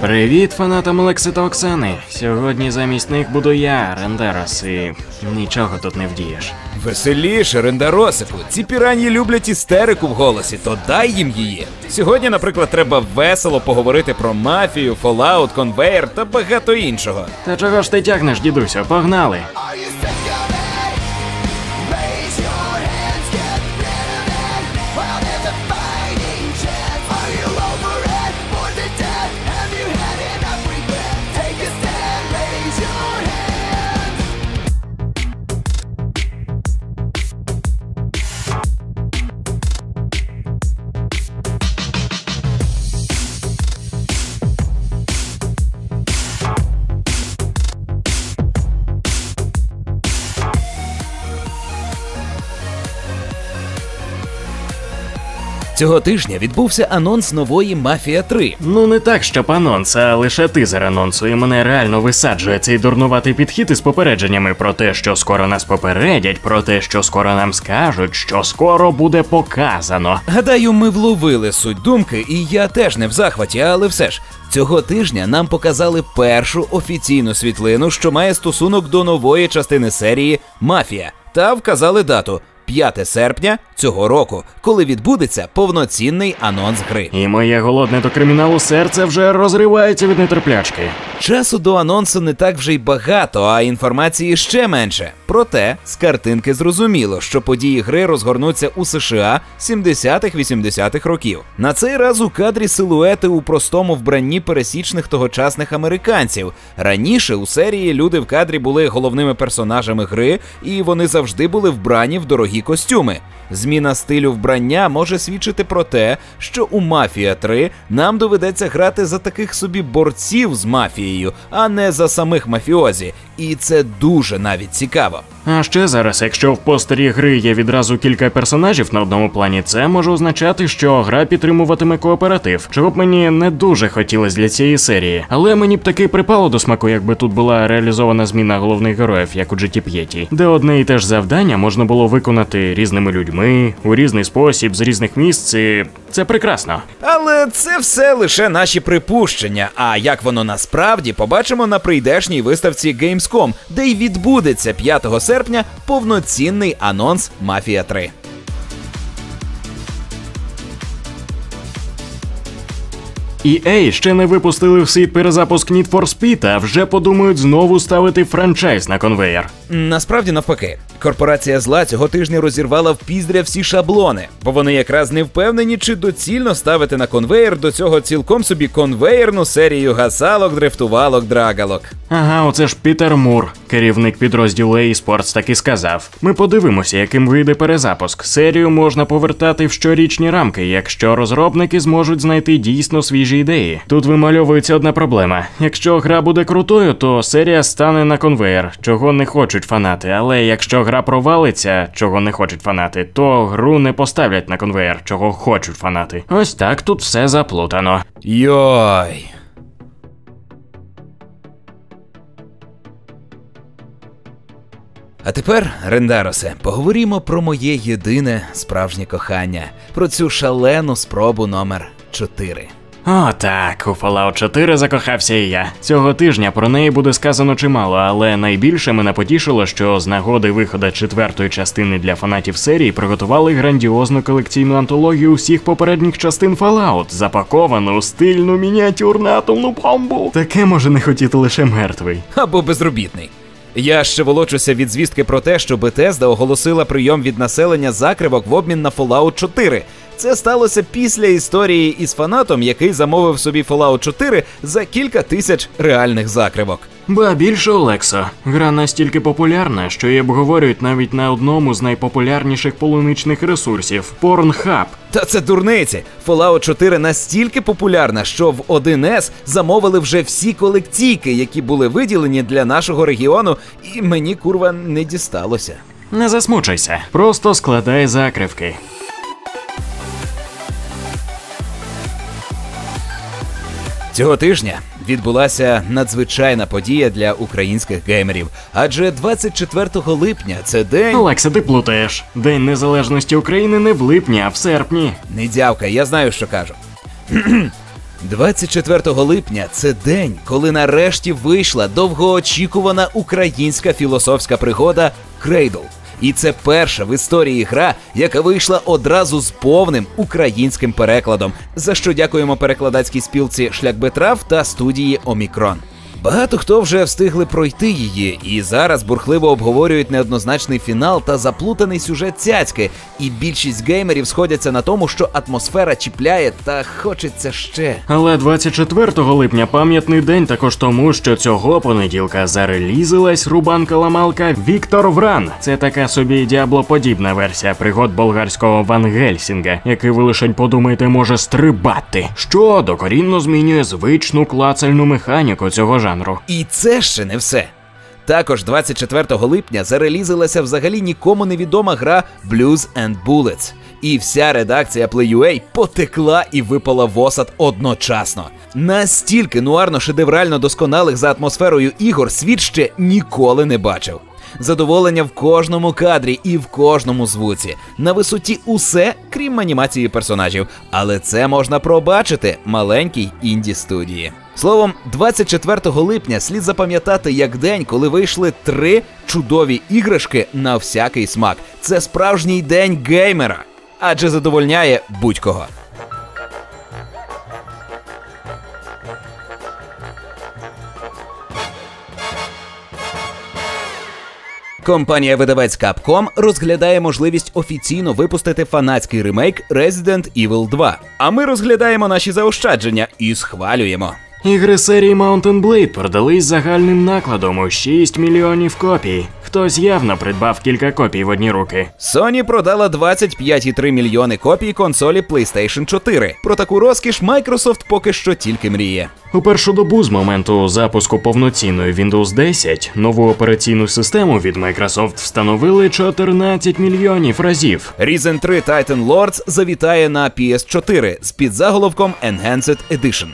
Привіт фанатам Олекси та Оксани. Сьогодні замість них буду я, Рендерос, і нічого тут не вдієш. Веселіше, Рендаросику. Ці піранії люблять істерику в голосі, то дай їм її. Сьогодні, наприклад, треба весело поговорити про мафію, Fallout, конвейер та багато іншого. Та чого ж ти тягнеш, дідусю? Погнали! Цього тижня відбувся анонс нової Мафія 3. Ну не так, щоб анонс, а лише тизер анонсу, і мене реально висаджує цей дурнуватий підхід із попередженнями про те, що скоро нас попередять, про те, що скоро нам скажуть, що скоро буде показано. Гадаю, ми вловили суть думки, і я теж не в захваті, але все ж. Цього тижня нам показали першу офіційну світлину, що має стосунок до нової частини серії Мафія, та вказали дату 5 серпня цього року, коли відбудеться повноцінний анонс гри. І моє голодне до криміналу серце вже розривається від нетерплячки. Часу до анонсу не так вже й багато, а інформації ще менше. Проте з картинки зрозуміло, що події гри розгорнуться у США 70-х-80-х років. На цей раз у кадрі силуети у простому вбранні пересічних тогочасних американців. Раніше у серії люди в кадрі були головними персонажами гри, і вони завжди були вбрані в дорогі костюми. Зміна стилю вбрання може свідчити про те, що у Мафія 3 нам доведеться грати за таких собі борців з мафією, а не за самих мафіозі. І це дуже навіть цікаво. А ще зараз, якщо в постері гри є відразу кілька персонажів на одному плані, це може означати, що гра підтримуватиме кооператив, чого б мені не дуже хотілося для цієї серії. Але мені б таки припало до смаку, якби тут була реалізована зміна головних героїв, як у GT 5, де одне і те ж завдання можна було виконати різними людьми у різний спосіб, з різних місць. і Це прекрасно. Але це все лише наші припущення. А як воно насправді побачимо на прийдешній виставці Gamescom, де й відбудеться 5 серпня повноцінний анонс Мафія 3. EA ще не випустили в світ перезапуск Need for Speed, а вже подумають знову ставити франчайз на конвеєр. Насправді навпаки, корпорація зла цього тижня розірвала в піздря всі шаблони, бо вони якраз не впевнені, чи доцільно ставити на конвеєр до цього цілком собі конвеєрну серію гасалок, дрифтувалок, драгалок. Ага, оце ж Пітер Мур, керівник підрозділу eSports, так і сказав. Ми подивимося, яким вийде перезапуск. Серію можна повертати в щорічні рамки, якщо розробники зможуть знайти дійсно свіжі ідеї. Тут вимальовується одна проблема: якщо гра буде крутою, то серія стане на конвеєр, чого не хочуть фанати. Але якщо гра провалиться, чого не хочуть фанати, то гру не поставлять на конвеєр, чого хочуть фанати. Ось так тут все заплутано. Йой. А тепер, Рендаросе, поговоримо про моє єдине справжнє кохання, про цю шалену спробу номер 4. О, так, у Fallout 4 закохався і я. Цього тижня про неї буде сказано чимало, але найбільше мене потішило, що з нагоди виходу четвертої частини для фанатів серії приготували грандіозну колекційну антологію усіх попередніх частин Fallout, запаковану стильну мініатюрну атомну бомбу. Таке може не хотіти лише мертвий. або безробітний. Я ще волочуся від звістки про те, що Bethesda оголосила прийом від населення закривок в обмін на Fallout 4. Це сталося після історії із фанатом, який замовив собі Fallout 4 за кілька тисяч реальних закривок. Ба більше Олексо, гра настільки популярна, що її обговорюють навіть на одному з найпопулярніших полуничних ресурсів Pornhub. Та це дурниці. Fallout 4 настільки популярна, що в 1С замовили вже всі колекційки, які були виділені для нашого регіону, і мені курва не дісталося. Не засмучайся, просто складай закривки. Цього тижня відбулася надзвичайна подія для українських геймерів, адже 24 липня це день. Олекса, ти плутаєш. День Незалежності України не в липні, а в серпні. Не дявкай, я знаю, що кажу. 24 липня це день, коли нарешті вийшла довгоочікувана українська філософська пригода Крейдл. І це перша в історії гра, яка вийшла одразу з повним українським перекладом, за що дякуємо перекладацькій спілці Шлях Бетрав та студії Омікрон. Багато хто вже встигли пройти її, і зараз бурхливо обговорюють неоднозначний фінал та заплутаний сюжет цяцьки. І більшість геймерів сходяться на тому, що атмосфера чіпляє та хочеться ще. Але 24 липня пам'ятний день також тому, що цього понеділка зарелізилась рубанка-ламалка Віктор Вран. Це така собі діаблоподібна версія пригод болгарського Ван Гельсінга, який ви лишень подумайте може стрибати, що докорінно змінює звичну клацальну механіку цього жанру. І це ще не все. Також 24 липня зарелізилася взагалі нікому невідома гра Blues and Bullets. І вся редакція Play.ua потекла і випала в осад одночасно. Настільки нуарно шедеврально досконалих за атмосферою ігор світ ще ніколи не бачив. Задоволення в кожному кадрі і в кожному звуці. На висоті усе, крім анімації персонажів. Але це можна пробачити маленькій інді студії. Словом, 24 липня слід запам'ятати як день, коли вийшли три чудові іграшки на всякий смак. Це справжній день геймера, адже задовольняє будь-кого. Компанія видавець Capcom розглядає можливість офіційно випустити фанатський ремейк Resident Evil 2. А ми розглядаємо наші заощадження і схвалюємо. Ігри серії Mountain Blade продались загальним накладом у 6 мільйонів копій. Хтось явно придбав кілька копій в одні руки. Sony продала 25,3 мільйони копій консолі PlayStation 4. Про таку розкіш Microsoft поки що тільки мріє. У першу добу з моменту запуску повноцінної Windows 10 нову операційну систему від Microsoft встановили 14 мільйонів разів. Risen 3 Titan Lords завітає на PS4 з підзаголовком Enhanced Edition.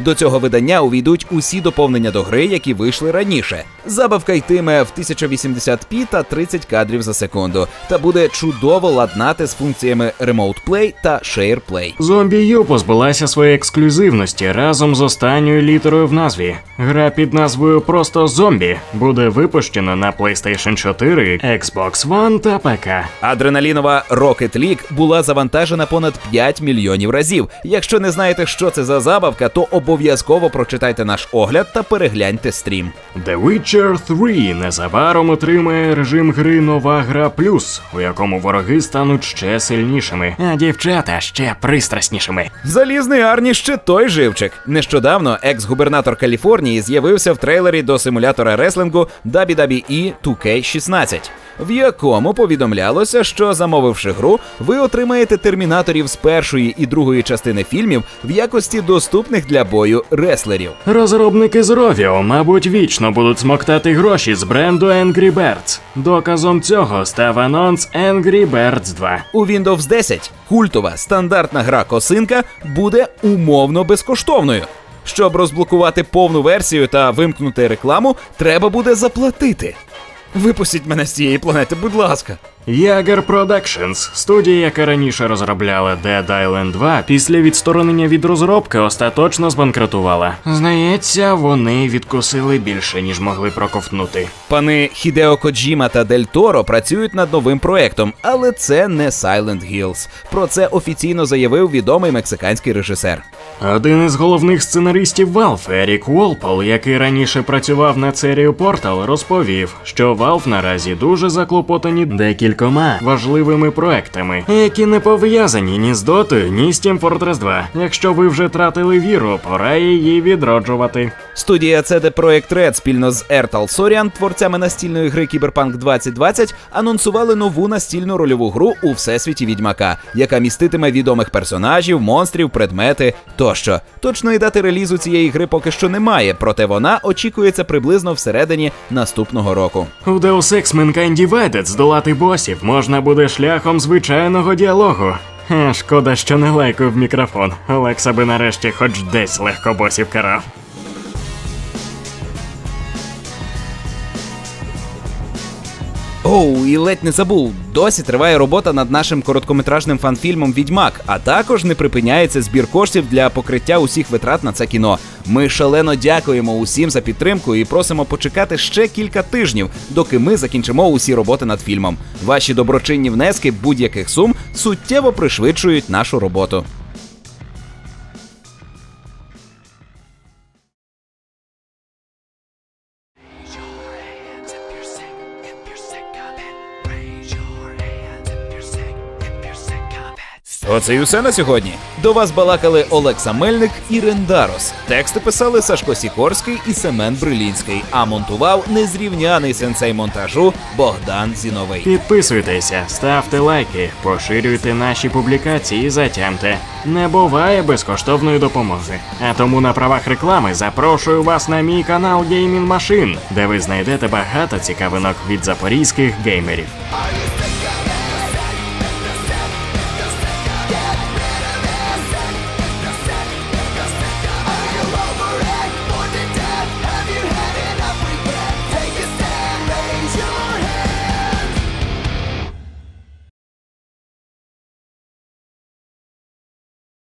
До цього видання увійдуть усі доповнення до гри, які вийшли раніше. Забавка йтиме в 1080p та 30 кадрів за секунду, та буде чудово ладнати з функціями Remote Play та Share Play. Зомбі Ю позбулася своєї ексклюзивності разом з останньою літерою в назві. Гра під назвою Просто Зомбі буде випущена на PlayStation 4, Xbox One та ПК. Адреналінова Rocket League була завантажена понад 5 мільйонів разів. Якщо не знаєте, що це за забавка, то обов'язково прочитайте наш огляд та перегляньте стрім. The Witcher 3 незабаром отримає режим гри Нова Гра Плюс, у якому вороги стануть ще сильнішими, а дівчата ще пристраснішими. Залізний Арні ще той живчик. Нещодавно екс-губернатор Каліфорнії з'явився в трейлері до симулятора реслингу WWE 2K16, в якому повідомлялося, що замовивши гру, ви отримаєте термінаторів з першої і другої частини фільмів в якості доступних для бою реслерів. Розробники з Rovio, мабуть, вічно будуть смоктати гроші з бренду Angry Birds. Доказом цього став анонс Angry Birds 2. У Windows 10 культова стандартна гра косинка буде умовно безкоштовною. Щоб розблокувати повну версію та вимкнути рекламу, треба буде заплатити. Випустіть мене з цієї планети, будь ласка. Jaeger Productions, студія, яка раніше розробляла Dead Island 2, після відсторонення від розробки остаточно збанкрутувала. Здається, вони відкусили більше, ніж могли проковтнути. Пани Хідео Коджіма та Дель Торо працюють над новим проектом, але це не Silent Hills. Про це офіційно заявив відомий мексиканський режисер. Один із головних сценаристів Valve, Ерік Волпол, який раніше працював над серією Portal, розповів, що Valve наразі дуже заклопотані декількома важливими проектами, які не пов'язані ні з Дотою, ні з Team Fortress 2. Якщо ви вже тратили віру, пора її відроджувати. Студія CD Projekt Red спільно з Ertal Sorian, творцями настільної гри Cyberpunk 2020, анонсували нову настільну рольову гру у всесвіті відьмака, яка міститиме відомих персонажів, монстрів, предмети тощо. Точної дати релізу цієї гри поки що немає, проте вона очікується приблизно всередині наступного року. У Deus Ex Mankind Divided здолати босів можна буде шляхом звичайного діалогу. Е, Шкода, що не лайкав мікрофон. Олекса би нарешті хоч десь легко босів карав. Оу, і ледь не забув. Досі триває робота над нашим короткометражним фанфільмом Відьмак, а також не припиняється збір коштів для покриття усіх витрат на це кіно. Ми шалено дякуємо усім за підтримку і просимо почекати ще кілька тижнів, доки ми закінчимо усі роботи над фільмом. Ваші доброчинні внески будь-яких сум суттєво пришвидшують нашу роботу. Оце і все на сьогодні. До вас балакали Олекса Мельник і Рендарос. Тексти писали Сашко Сікорський і Семен Брилінський, а монтував незрівняний сенсей монтажу Богдан Зіновий. Підписуйтеся, ставте лайки, поширюйте наші публікації і затямте. Не буває безкоштовної допомоги. А тому на правах реклами запрошую вас на мій канал Gaming Machine, де ви знайдете багато цікавинок від запорізьких геймерів.